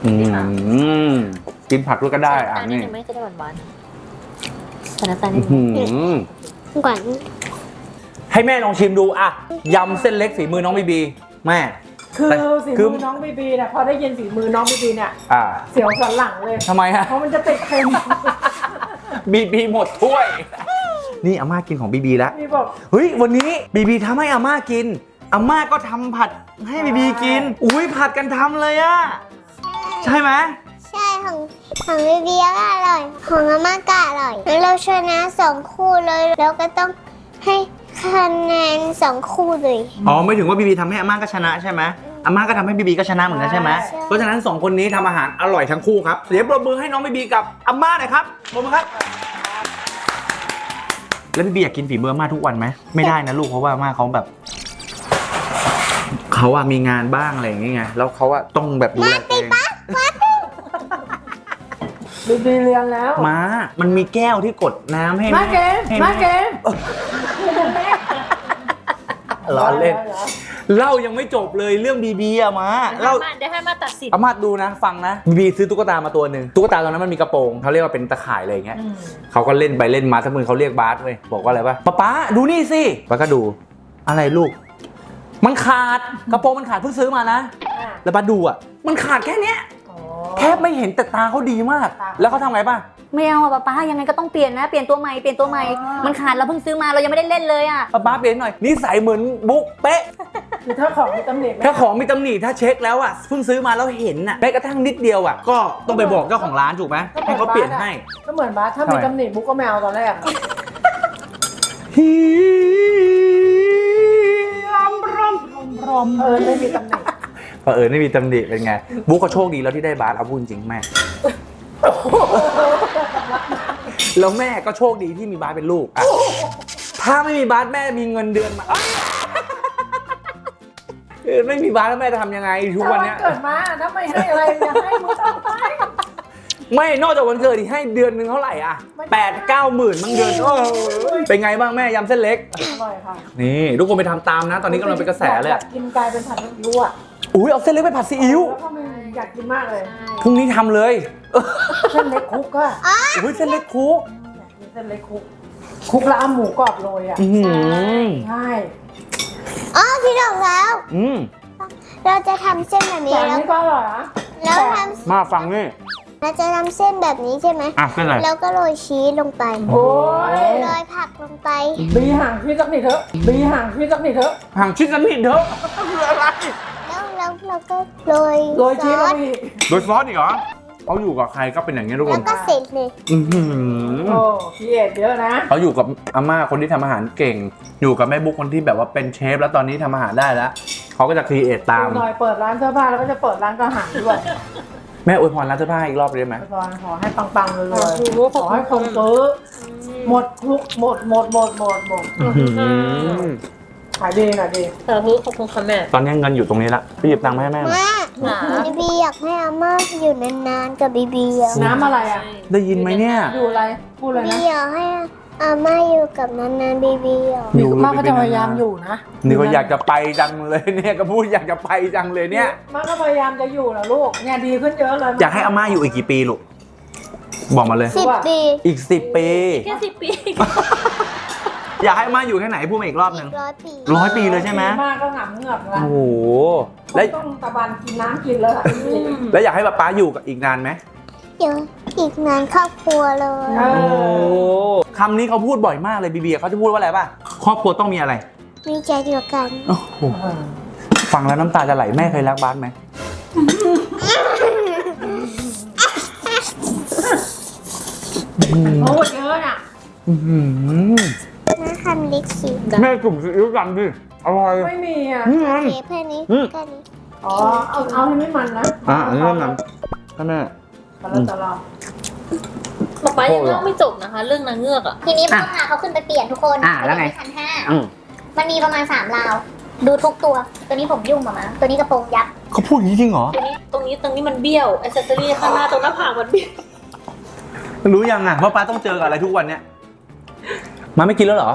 [SPEAKER 1] อืมกินผักด้วยก็ได้อะ
[SPEAKER 2] อันนี้
[SPEAKER 1] นี่
[SPEAKER 2] ไม่จะได้หวานหวานๆแต่น้ำตาล
[SPEAKER 1] อื้
[SPEAKER 2] นี่
[SPEAKER 1] อหือ
[SPEAKER 3] หวาน
[SPEAKER 1] ให้แม่ลองชิมดูอะยำเส้นเล็กฝีมือน้องบีบี แม่
[SPEAKER 4] คือ
[SPEAKER 1] แต่
[SPEAKER 4] ฝี
[SPEAKER 1] คือ
[SPEAKER 4] มือน้องบีบีเนี่ยพอได้ยินฝีมือน้องบีบีเนี่ย
[SPEAKER 1] อ่า
[SPEAKER 4] เสียวสันหลังเลย
[SPEAKER 1] ทำไมฮะ
[SPEAKER 4] เพราะมันจะติดเค็ม
[SPEAKER 1] บีบีหมดถ้วย นี่อาม่ากินของบีบีแล้ว
[SPEAKER 4] มีบอก
[SPEAKER 1] เฮ้ยวันนี้บีบีทำให้อาม่ากินอาม่าก็ทำผัดให้บีบีกิน อุ้ยผัดกันทำเลยอะใช่ไหม
[SPEAKER 3] ใช่ของของวิเบียก็อร่อย ของอาม่าก็อร่อยแล้วเราชนะสองคู่เลย แล้วก็ต้องให้ คะแนนสองคู่เลย
[SPEAKER 1] อ๋อไม่ถึงว่าบีบีทำให้อาม่าก็ชนะใช่ไหมอาม่าก็ทำให้บีบีก็ชนะเหมือนกันใช่ไหมเพราะฉะนั้นสองคนนี้ทำอาหารอร่อยทั้งคู่ครับเสียงปรบมือให้น้องบีบีกับอาม่าหน่อยครับปรบมือครับ แล้วบีบีอยากกินฝีมืออาม่าทุกวันไหมไม่ได้นะลูกเพราะว่าอาม่าเขาแบบเขาอะมีงานบ้างอะไรอย่างเงี้ยแล้วเขาอะต้องแบบดูแลตัวเอง
[SPEAKER 4] บีบีเรียนแล้ว
[SPEAKER 1] มามันมีแก้วที่กดน้ำให้
[SPEAKER 4] มาเกม
[SPEAKER 1] ให้
[SPEAKER 4] มาเกม
[SPEAKER 1] ล้อเล่น
[SPEAKER 4] หรอ
[SPEAKER 1] เล่ายังไม่จบเลยเรื่องบีบีอะมาเล่า
[SPEAKER 2] เดี๋ยวให้มาตัดสิน
[SPEAKER 1] อามาดูนะ ฟังนะบีบีซื้อตุ๊กตามาตัวหนึ่งตุ๊กตาตัวนั้นมันมีกระโปรงเขาเรียกว่าเป็นตะข่ายอะไรอย่างเงี้ย
[SPEAKER 4] อืม
[SPEAKER 1] เขาก็เล่นไปเล่นมาทั้งมือเขาเรียกบาสเว้ยบอกว่าอะไรปะป๊าป๊าดูนี่สิป๊าก็ดู อะไรลูก มันขาดกระโปรงมันขาดเพิ่งซื้อมานะ
[SPEAKER 4] อะ
[SPEAKER 1] แล้วป๊าดูอะ มันขาดแค่เนี้ย
[SPEAKER 4] อ๋อ
[SPEAKER 1] แทบไม่เห็นแต่ตาเขาดีมาก
[SPEAKER 4] ตา
[SPEAKER 1] แล้วเขาทำไงป่ะ
[SPEAKER 2] ไม่เอาอะป้าป้ายังไงก็ต้องเปลี่ยนนะ เปลี่ยนตัวใหม่เปลี่ยนตัวใหม่
[SPEAKER 4] อ่ามั
[SPEAKER 2] มันขาดเราเพิ่งซื้อมาเรายังไม่ได้เล่นเลยอะ
[SPEAKER 1] ป๊าป๊าเปลี่ยนหน่อยนิสัยเหมือนบุ๊กเป๊ะ
[SPEAKER 4] คือถ้าของมีตำหนิไหม
[SPEAKER 1] ถ้าของมีตำหนิถ้าเช็คแล้วอะเพิ่งซื้อมาแล้วเห็นอะแม้กระทั่งนิดเดียวอะก็ต้องไปบอกเจ้าของร้านถูกไหมให้เขาเปลี่ยนให้
[SPEAKER 4] ก็เหมือนบาสถ้ามี
[SPEAKER 1] ทำไม
[SPEAKER 4] ตำหนิบุ๊กก็ไม่เอาตอนแรกอะ
[SPEAKER 1] ฮีรำรำรำรำ
[SPEAKER 4] เออไม่มีตำหนิ
[SPEAKER 1] เออไม่มีตำหนิเป็นไง บุ๊กก็โชคดีแล้วที่ได้บาสเอาพูดจริงแม่ แล้วแม่ก็โชคดีที่มีบาสเป็นลูกอะถ้าไม่มีบาสแม่มีเงินเดือนมาเอ้ยเออไม่มีบาสแล้วแม่จะทำยังไงทุก
[SPEAKER 4] ถ้า
[SPEAKER 1] วัน
[SPEAKER 4] วัน
[SPEAKER 1] เนี้ย
[SPEAKER 4] เกิดมาถ้าไม่ให้อะไรอย่าให้มึงต้องให้
[SPEAKER 1] ไม่นอกจากวันเกิดที่ให้เดือนหนึงเท่าไหร่อะแปดเก้าหมื่นมั้งเดือนโอ้ยเป็นไงบ้างแม่ยำเส้นเล็ก
[SPEAKER 4] อร่อยค่ะ
[SPEAKER 1] นี่ ทุกคนไปทำตามนะ ตอนนี้กำลังเป็นกระแสเลย
[SPEAKER 4] อ
[SPEAKER 1] อะ
[SPEAKER 4] ยากกินกลายเป็นผัดซีอิ๊วอะ
[SPEAKER 1] อุ้ยเอาเส้นเล็กไปผัดซีอิ๊ว
[SPEAKER 4] แล้วก็มัน อยากกินมากเลย
[SPEAKER 1] พรุ่งนี้ทำเลย
[SPEAKER 4] เส้นเล็กคุกอะ
[SPEAKER 1] อุ้ยเส้นเล็กคุก
[SPEAKER 4] อยากกินเส้นเล็กคุกคุกแล้วเอาหมูกรอบโรยอะ
[SPEAKER 1] อือหือ
[SPEAKER 4] ใช่
[SPEAKER 3] อ๋อพี่ดอกแล้ว
[SPEAKER 1] อืม
[SPEAKER 3] เราจะทำเส้นแบบ
[SPEAKER 4] แต่
[SPEAKER 3] นี้
[SPEAKER 4] อัน
[SPEAKER 3] แล้ว
[SPEAKER 4] นี้ก็อร่อยนะ
[SPEAKER 3] แล้วท
[SPEAKER 1] มาฟังนี่ำ
[SPEAKER 3] เราจะทำเส้นแบบนี้ใช่ไหม
[SPEAKER 1] อะเส้นอะไร
[SPEAKER 3] แล้วก็โรยชีสลงไป
[SPEAKER 4] โอ้ย
[SPEAKER 3] โรยผักลงไป
[SPEAKER 4] บีห่างพี่สักนิดเถอะบีห่างพี่สักนิดเถอะ
[SPEAKER 1] ห่างชิ้นกันนิดเถอะคืออะไร
[SPEAKER 3] แล้วแล้วเราก็โรย
[SPEAKER 4] โรยชีส
[SPEAKER 3] ซ
[SPEAKER 4] ล
[SPEAKER 3] องส
[SPEAKER 4] ไปอีก
[SPEAKER 1] โดยซอสอีกเหรอเขาอยู่กับใครก็เป็นอย่างนี้ยทุกค
[SPEAKER 3] แล้ว
[SPEAKER 1] น
[SPEAKER 3] ก็เสร็จเลย
[SPEAKER 1] อือหือ
[SPEAKER 4] โอ้พี่เอ็ดเยอะนะ
[SPEAKER 1] เขาอยู่กับอาม่าคนที่ทำอาหารเก่ง อยู่กับแม่บุ๊กคนที่แบบว่าเป็นเชฟแล้วตอนนี้ทำอาหารได้แล้วเขาก็จะครีเอทตาม
[SPEAKER 4] หน่อยเปิดร้านเสื้อผ้าแล้วก็จะเปิดร้านอาหารด้วย
[SPEAKER 1] แม่อวยพรร้านเสื้อผ้าอีกรอบได้ไหม
[SPEAKER 4] ไปก่อนขอให้ปังๆเลยขอให้คนซื้อหมดทุกหมดหมดหมดหมดหมด
[SPEAKER 1] อื้อหือ
[SPEAKER 4] ขายดีขายดี
[SPEAKER 2] เออขอบคุณค่ะแม่
[SPEAKER 1] ตอนนี้เงินอยู่ตรงนี้ละไปหยิบตังค์มาให้แม่หน่อย
[SPEAKER 3] แม่
[SPEAKER 2] หา
[SPEAKER 3] บีบีอยากให้อาม่าอยู่นานๆกับบีบีอะ
[SPEAKER 4] น้ำอะไรอะ
[SPEAKER 1] ได้ยินไหมเนี่ย
[SPEAKER 4] อยู่อะไร พูดเลย
[SPEAKER 3] บี
[SPEAKER 4] นะ
[SPEAKER 3] อยากให้อาม่าอยู่กับนันนันบีบีเหรอ
[SPEAKER 1] อยู่
[SPEAKER 4] มากก็จะพยายามอยู่นะ
[SPEAKER 1] นี่ก็อยากจะไปจังเลยเนี่ยก็พูดอยากจะไปจังเลยเนี่ย
[SPEAKER 4] มากก็พยายามจะอยู่นะลูก เนี่ยดีขึ้นเยอะเลย
[SPEAKER 1] อยากให้อาม่าอยู่อีกกี่ปีลูกบอกมาเลย
[SPEAKER 3] สิบปี
[SPEAKER 1] อีกสิบปี
[SPEAKER 2] แค่สิบปี
[SPEAKER 1] อยากให้อาม่าอยู่แค่ไหนพูดมาอีกรอบห
[SPEAKER 3] อี
[SPEAKER 1] นึ่ง
[SPEAKER 3] กร้อยปี
[SPEAKER 1] ร้อยปีเลยใช่ไหม
[SPEAKER 4] มากก็หงำเหงือกละ
[SPEAKER 1] โอ้โหแล้ว
[SPEAKER 4] ต้องตะบันกินน้ำกินเลยอะ
[SPEAKER 1] แล้วอยากให้ป๊าป๊าอยู่กับอีกนานไหม
[SPEAKER 3] เดี๋ยวอีกนานครอบครัวเลย
[SPEAKER 4] เอ
[SPEAKER 1] โอ้
[SPEAKER 4] อ
[SPEAKER 1] คำนี้เขาพูดบ่อยมากเลยบีบีเขาจะพูดว่าอะไรป่ะครอบครัวต้องมีอะไร
[SPEAKER 3] มีใจเดียวกัน
[SPEAKER 1] โอ้โหฟังแล้วน้ำตาจะไหลแม่เคยรักบ้านไหม
[SPEAKER 4] พูดเยอะน่ะ
[SPEAKER 1] อื้อหือ
[SPEAKER 3] น่าทำเล็กสิ
[SPEAKER 1] แม่จุ่มซีอิ๊วดำดิอร่อย
[SPEAKER 4] ไม่มีอะ
[SPEAKER 1] นี่ไง
[SPEAKER 3] โอเคแค่นี้
[SPEAKER 1] อืม
[SPEAKER 3] แค่นี้
[SPEAKER 4] อ๋อ เอาเอาที่ไม่มันนะ
[SPEAKER 1] อะอันนี้เริ่มนำให้แม่
[SPEAKER 4] ตลอดตลอด
[SPEAKER 2] ป๊าป๊ายังเล่าไม่จบนะคะ เรื่องนางเงือกอะ
[SPEAKER 3] ทีนี้พ่อพาเขาขึ้นไปเปลี่ยนทุกคน
[SPEAKER 1] อะแล้วไง
[SPEAKER 3] พันห้า
[SPEAKER 1] อืม
[SPEAKER 3] มันมีประมาณสามราว ดูทุกตัว ตัวนี้ผมยุ่งมามาตัวนี้กระโปรงยับ
[SPEAKER 1] เขาพูดอย่างนี้จริงเหรอ
[SPEAKER 2] ตรงนี้ตรงนี้ตรงนี้มันเบี้ยวอ c เซสซอรี่ข้างหน้าตรงหน้าผากมันเบี้ยว
[SPEAKER 1] รู้ยังอะว่าป้าต้องเจอกับอะไรทุกวันเนี้ย มาไม่กินแล้วเหรอ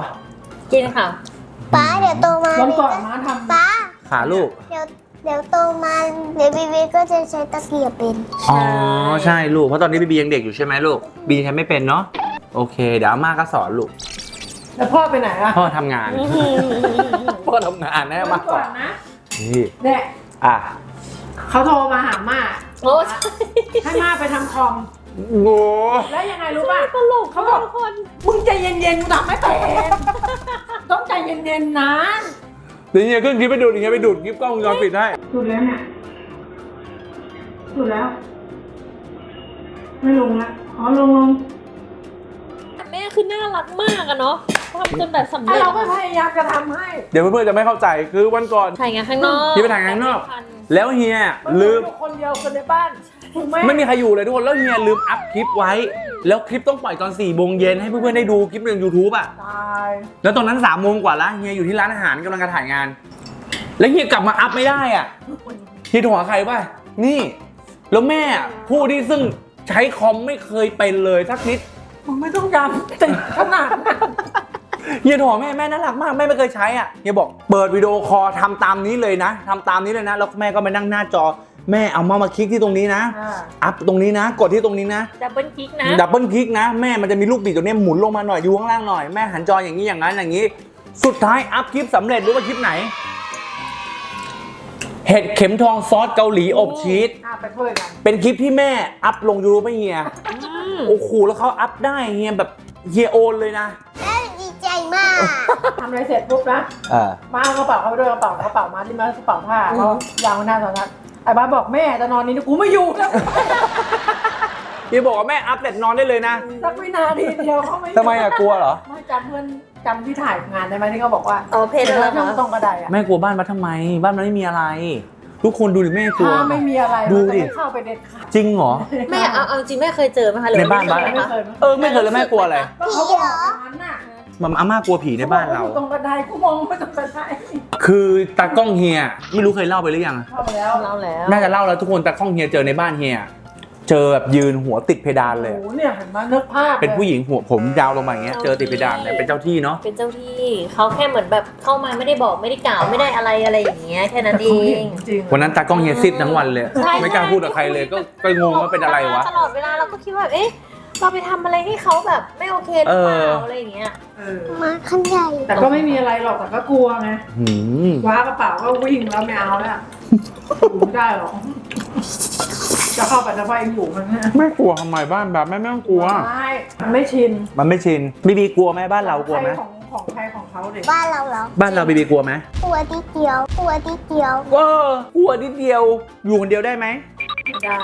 [SPEAKER 2] กินค่ะ
[SPEAKER 3] ป้าเดี๋ยวโตมา
[SPEAKER 4] วันก่อนมาทำ
[SPEAKER 3] ป้า
[SPEAKER 1] ขาลูก
[SPEAKER 3] เดี๋ยวเดี๋ยวโตมาเดี๋ยวบีบีก็จะใช้ตะเกียบเป็น
[SPEAKER 1] อ๋อ ใช่ลูก เพราะตอนนี้บีบียังเด็กอยู่ใช่ไหมลูก บีใช้ไม่เป็นเนาะ โอเค เดี๋ยวอาม่าก็สอนลูก
[SPEAKER 4] แล้วพ่อไปไหนอะ
[SPEAKER 1] พ่อทำงาน พ่อทำงานแน่
[SPEAKER 4] วั
[SPEAKER 1] มานก
[SPEAKER 4] ก่อนนะ
[SPEAKER 1] นี่
[SPEAKER 4] เนี่ย
[SPEAKER 1] อะ
[SPEAKER 4] เขาโทรมาหาม่า
[SPEAKER 2] โอ้ใช่
[SPEAKER 4] ให้ม่าไปทำคอม
[SPEAKER 1] โง่
[SPEAKER 4] แล้วยังไงรู้ป่ะ
[SPEAKER 2] ตลก
[SPEAKER 4] เขาบอก
[SPEAKER 2] ทุกคน
[SPEAKER 4] มึงใจเย็นๆมึงทำไม่เป็นต้องใจเย็นๆนะ
[SPEAKER 1] เดี๋ยวเนี่ยขึ้นคลิปไปดูดอย่างเงี้ยไปดูดคลิปกล้องวงจรปิดให้
[SPEAKER 4] สุดแล้วเนี่ยสุดแล้ว ไม่ลงละอ๋อลงลง
[SPEAKER 2] แม่คือน่ารักมากอะเนาะทำจนแบบสำ
[SPEAKER 4] อะ
[SPEAKER 2] เร็จ
[SPEAKER 4] เราก็พยายามจะทำให้
[SPEAKER 1] เดี๋ยวเพื่อนๆจะไม่เข้าใจคือวันก่อน
[SPEAKER 2] ถ่ายงานข้างนอก
[SPEAKER 1] ที่ไปถ่ายงานข้างนอก แล้วเฮียลืม
[SPEAKER 4] อยู่คนเดียวคนในบ้าน ถูกไหม
[SPEAKER 1] ไม่มีใครอยู่เลยทุกคน แล้วเฮียลืมอัพคลิปไว้ แล้วคลิปต้องปล่อยตอน4ี่โมงเย็นให้เพื่อนๆได้ดูคลิปในยูทูบอะ
[SPEAKER 4] ตาย
[SPEAKER 1] แล้วตอนนั้น3ามโมงกว่าแล้วเฮียอยู่ที่ร้านอาหารกำลังจะถ่ายงาน แล้วเฮียกลับมาอัพไม่ได้อะเฮียโทรหาใครป่ะ นี่ แล้วแม่ผู้ที่ซึ่งใช้คอมไม่เคยเป็นเลยสักนิด
[SPEAKER 4] มึงไม่ต้องย้ำติดขนาดนั้น
[SPEAKER 1] เฮียโทรหาแม่แม่น่ารักมากแม่ไม่เคยใช้อะเฮียบอกเปิดวิดีโอคอลทำตามนี้เลยนะทำตามนี้เลยนะ แล้วแม่ก็มานั่งหน้าจอ แม่เอามามาคลิกที่ตรงนี้นะ
[SPEAKER 4] อ่า
[SPEAKER 1] อัพตรงนี้นะ กดที่ตรงนี้นะ
[SPEAKER 2] ดับเบิลคลิกนะ
[SPEAKER 1] ดับเบิลคลิกนะ แม่มันจะมีลูกบิดตัวเนี้ยหมุนลงมาหน่อยอยู่ข้างล่างหน่อย แม่หันจออย่างนี้อย่างนั้นอย่างนี้ สุดท้ายอัพคลิปสำเร็จรู้ว่าคลิปไหน เห็ดเข็มทองซอสเกาหลีอบชีส
[SPEAKER 4] อ่าไปช่วยกัน
[SPEAKER 1] เป็นคลิปที่แม่อัพลงยูทูบให้เฮียโอ้โหแล้วเขาอัพได้เฮียแบบเฮียโอนเลยนะ
[SPEAKER 3] แล้วดีใจมาก
[SPEAKER 4] ทำอะไรเสร็จปุ๊บนะ
[SPEAKER 1] เออ
[SPEAKER 4] มาเอากระเป๋าเข้าไปด้วยกระเป๋ากระเป๋ามาที่มากระเป๋าผ้าเขายาวหน้าตอนนั้น ไอ้บ้าสบอกแม่จะนอนนี่กูไม่อยู่แล้ว
[SPEAKER 1] เฮียบอกว่าแม่อัพเสร็จนอนได้เลยนะ
[SPEAKER 4] สักวินาทีเดียวเขาไม่ยู่
[SPEAKER 1] ทำไมอะกลัวเหรอ
[SPEAKER 4] ไม่จำเพื่อนจำที่ถ่ายงานได้ไหมที่เขาบอกว่า
[SPEAKER 2] อ๋อเพจอะไร
[SPEAKER 4] นั่
[SPEAKER 2] คะ
[SPEAKER 4] งตรงกระไดอะ
[SPEAKER 1] แม่กลัวบ้านมาทำไม บ้านมันไม่มีอะไร ทุกคนดูดิแม่กลัว
[SPEAKER 4] ถ้าไม่มีอะไร
[SPEAKER 1] ดู
[SPEAKER 4] มันจะ
[SPEAKER 1] ดิ
[SPEAKER 4] ไม่เข้าไปเด็ดขาด
[SPEAKER 1] จริงเหรอ
[SPEAKER 2] แม่เอาเอาจริงแม่เคยเจอไหมคะหรือ
[SPEAKER 1] ในบ้าน
[SPEAKER 2] ไม่
[SPEAKER 1] บ้าน
[SPEAKER 2] เคย
[SPEAKER 4] ไม่
[SPEAKER 2] คะ
[SPEAKER 4] เคย
[SPEAKER 1] เออไม่เคยเลยแม่กลัวอะไร
[SPEAKER 4] ก็เขาบอกอย่างนั้นน่ะ
[SPEAKER 1] มัมอาม่ากลัวผีในบ้านเรา
[SPEAKER 4] ขบอกว่อยู่ตรงกระไดกูมองไม่ตรงกระได
[SPEAKER 1] คือตากล้องเฮียไม่รู้เคยเล่าไปหรือยัง
[SPEAKER 4] เข้าไปแล้ว
[SPEAKER 2] เราแล้ว
[SPEAKER 1] น่าจะเล่าแล้วทุกคนตากล้องเฮียเจอในบ้านเฮียเจอแบบยืนหัวติดเพดานเลย
[SPEAKER 4] โอ้โหเนี่ยเห็นไหมานึกภาพลย
[SPEAKER 1] เป็นผู้หญิงหัวผมยาวลงมาอย่างเงี้ยเจอติดเพดานเนี่ยเป็นเจ้าที่เนาะ
[SPEAKER 2] เป็นเจ้าที่เขาแค่เหมือนแบบเข้ามาไม่ได้บอกไม่ได้กล่าวไม่ได้อะไรอะไรอย่างเงี้ยแค่นั้นเอ
[SPEAKER 4] เขาเห็
[SPEAKER 2] ง
[SPEAKER 4] นจริง
[SPEAKER 1] วันนั้นตากล้องเฮียซิดทั้งวันเลย
[SPEAKER 2] ใช่
[SPEAKER 1] ไม่กล้าพูดกับใครเลยก็ก็งงว่าเป็นอะไรวะ
[SPEAKER 2] ตลอดเวลาเราก็คิดว่าเอ๊ะ เราไปทำอะไรให้เขาแบบไม่โอเคหรือเปล่า
[SPEAKER 1] เออ
[SPEAKER 2] อะไรอย่างเงี้ย
[SPEAKER 4] เออ
[SPEAKER 3] มาขั้นใหญ่
[SPEAKER 4] แต่ก็ไม่มีอะไรหรอกแต่ก็กลัวไง
[SPEAKER 1] หืม
[SPEAKER 4] คว้ากระเป๋าก็วิ่งแล้วไม่เอาแล้วอยู่ไม่ได้หรอกจะเข้าไปจะไปอยู่มันเนี่ย
[SPEAKER 1] แม่กลัวทำไมบ้านแบบแม่ไม่ต้องกลัว
[SPEAKER 4] ไม่มันไม่ชิน
[SPEAKER 1] มันไม่ชินบีบีกลัวไหมบ้านเรากลัวไหม
[SPEAKER 4] ของของใครของเขาเด็ก
[SPEAKER 3] บ้านเราเหรอ
[SPEAKER 1] บ้านเราบีบีกลัวไหม
[SPEAKER 3] ตัวนิดเดียวตัวนิดเดียว
[SPEAKER 1] ว้ากลัวนิดเดียว อยู่คนเดียวได้ไหม
[SPEAKER 4] ไม่ได้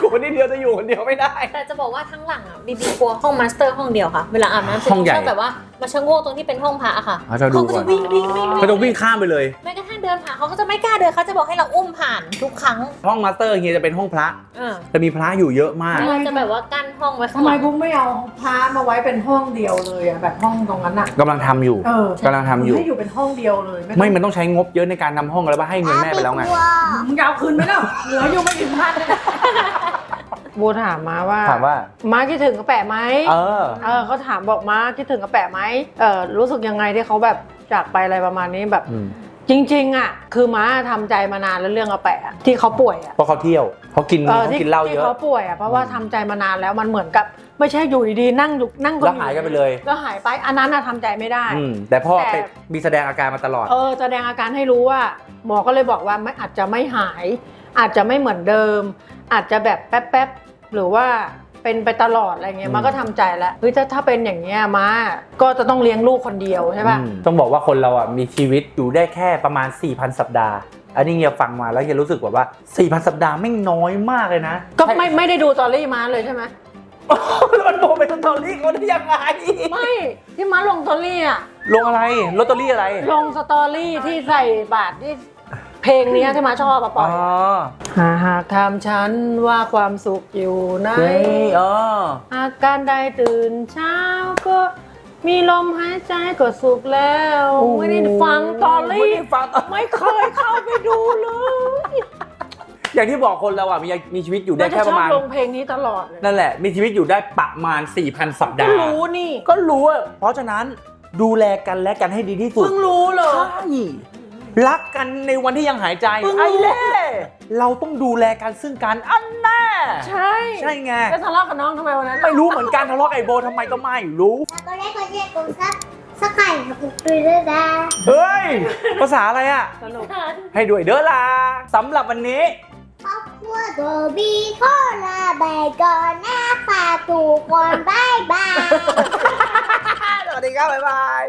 [SPEAKER 1] กลัวนิดเดียวจะอยู่คนเดียวไม่ได้
[SPEAKER 2] แต่จะบอกว่าทั้งหลังอะบีบีกลัวห้องมาสเตอร์ห้องเดียวค่ะ เวลาอาบน้ำเสร็จ
[SPEAKER 1] ห้องใหญ่
[SPEAKER 2] ชอบแบบว่ามาชะโงกตรงที่เป็นห้องพระอะค่ะ
[SPEAKER 1] เขาจะดู
[SPEAKER 2] เขาก็
[SPEAKER 1] ก่อ
[SPEAKER 2] จะ
[SPEAKER 1] น
[SPEAKER 2] วิ่งวิ่งวิ่ง
[SPEAKER 1] เขาจะวิ่งข้ามไปเลย
[SPEAKER 2] แม้กระทั่งเดินผ่านเขาก็จะไม่กล้าเดินเขาจะบอกให้เราอุ้มผ่านทุกครั้ง
[SPEAKER 1] ห้องมาสเตอร์เฮียจะเป็นห้องพระ
[SPEAKER 2] อ่า
[SPEAKER 1] จะมีพระอยู่เยอะมาก
[SPEAKER 2] แล้วเราจะแบบว่ากั้นห้องไว้ข้า
[SPEAKER 4] ทำ
[SPEAKER 2] งห
[SPEAKER 4] ไม
[SPEAKER 2] ลัง
[SPEAKER 4] พุกไม่เอาพามาไว้เป็นห้องเดียวเลยอะแบบห้องตรงนั้นอะ
[SPEAKER 1] กำลังทำอยู่
[SPEAKER 4] เออกำ
[SPEAKER 1] ลังทำอยู่
[SPEAKER 4] ให้อยู่เป็นห้องเดียวเลย
[SPEAKER 1] ไม่
[SPEAKER 4] ต้อง
[SPEAKER 1] มันต้องใช้งบเยอะในการนำห้องแล้วว่าให้เงินแม่ไปแล้วไง
[SPEAKER 3] กลัว
[SPEAKER 4] มึงจะเอาคืนไหมล่ะเหลืออยู่ไม่ถึงพันเลยนะโบถามมาว่า
[SPEAKER 1] ถามว่า
[SPEAKER 4] ม้าคิดถึงกระแปะไหม
[SPEAKER 1] เออ
[SPEAKER 4] เออเขาถามบอกม้าคิดถึงกระแปะไหมเออรู้สึกยังไงที่เขาแบบจากไปอะไรประมาณนี้แบบ
[SPEAKER 1] อืม
[SPEAKER 4] จริงๆอะคือม้าทำใจมานานแล้วเรื่องกระแปะอะที่เขาป่วยอะ
[SPEAKER 1] เพราะเขาเที่ยวเขากิน
[SPEAKER 4] เออ
[SPEAKER 1] เขา
[SPEAKER 4] ที่
[SPEAKER 1] กินเหล้าเย
[SPEAKER 4] ที่
[SPEAKER 1] อะ
[SPEAKER 4] เขาป่วยอะเพราะว่าทำใจมานานแล้วมันเหมือนกับ ไม่ใช่อยู่ดีๆนั่งอยู่นั่ง
[SPEAKER 1] แล้วหายกันไปเลย
[SPEAKER 4] แล้วหายไปอันนั้นอะทำใจไม่ได้
[SPEAKER 1] อืมแต่พ่อ
[SPEAKER 4] แต่
[SPEAKER 1] เป็นมีแสดงอาการมาตลอด
[SPEAKER 4] เออแสดงอาการให้รู้ว่า หมอก็เลยบอกว่าไม่อาจจะไม่หาย อาจจะไม่เหมือนเดิม อาจจะแบบแป๊บๆหรือว่าเป็นไปตลอดอะไรเงี้
[SPEAKER 1] อื
[SPEAKER 4] ย
[SPEAKER 1] ม
[SPEAKER 4] มันก็ทำใจแล้วเฮ้ยถ้าถ้าเป็นอย่างเงี้ยมาก็จะต้องเลี้ยงลูกคนเดียวใช่ป่ะ
[SPEAKER 1] อืมต้องบอกว่าคนเราอะมีชีวิตอยู่ได้แค่ประมาณ 4,000 สัปดาห์อันนี้เฮียฟังมาแล้วเฮียรู้สึกแบบว่า 4,000 สัปดาห์ไม่งน้อยมากเลยนะ
[SPEAKER 4] ก็ไม่ไม่ได้ดูตอรี่มาเลยใช่ไหม
[SPEAKER 1] แล้วมันโบไปสตอรี่เขาได้ยังไง
[SPEAKER 4] ไม่ที่มาลงตอรี่อะ
[SPEAKER 1] ลงอะไรลอตเตอรี่อะไร
[SPEAKER 4] ลงสตอรี่ที่ใส่บาทที่ เพลงเนี้ยที่มาชอบอะปล่
[SPEAKER 1] อ๋
[SPEAKER 4] อ
[SPEAKER 1] อย
[SPEAKER 4] หากถามฉันว่าความสุขอยู่ไหน
[SPEAKER 1] เฮ้ยอ๋อ
[SPEAKER 4] อาการใดตื่นเช้าก็มีลมหายใจก็สุขแล้ว ไม่ได้ฟังตอ
[SPEAKER 1] ไม่
[SPEAKER 4] รี่
[SPEAKER 1] ได้ฟัง
[SPEAKER 4] ไม่เคยเข้าไปดูเลย
[SPEAKER 1] อย่างที่บอกคนเราอะมีมีชีวิตอยู่ได้
[SPEAKER 4] แล้วจะ
[SPEAKER 1] แค่
[SPEAKER 4] ช
[SPEAKER 1] ป
[SPEAKER 4] อบ
[SPEAKER 1] ระมาณ
[SPEAKER 4] ลงเพลงนี้ตลอดเลย
[SPEAKER 1] นั่นแหละ มีชีวิตอยู่ได้ประมาณ 4,000 สัป
[SPEAKER 4] ก็
[SPEAKER 1] ดาห์
[SPEAKER 4] รู้นี่
[SPEAKER 1] ก็รู้อะเพราะฉะนั้นดูแลกันและกันให้ดีที่สุด
[SPEAKER 4] เพิ่งรู้เลย
[SPEAKER 1] ใช่ รักกันในวันที่ยังหายใจ
[SPEAKER 4] เพิ่งรู้
[SPEAKER 1] ไอ้เล่เราต้องดูแลกันซึ่งกันอันแน่
[SPEAKER 4] ใช่
[SPEAKER 1] ใช่ไง
[SPEAKER 4] แล้วทะเลาะกับน้องทำไมวันนั้น
[SPEAKER 1] ไม่รู้เหมือนกันทะเลาะกับไอโบทำไมก็ไม่รู้
[SPEAKER 3] แล้วก็ได้คนเรียกกูสักสักไข่กับกูตุยด้วยนะ
[SPEAKER 1] เฮ้ยภาษาอะไรอะ
[SPEAKER 4] สนุก
[SPEAKER 1] ให้ด้วยเด้อล่ะสำหรับวันนี้
[SPEAKER 3] ครอบครัวโดบีขอลาไปก่อนนะฝากตูก่อนบายบาย
[SPEAKER 1] สวัสดีครับบ๊ายบาย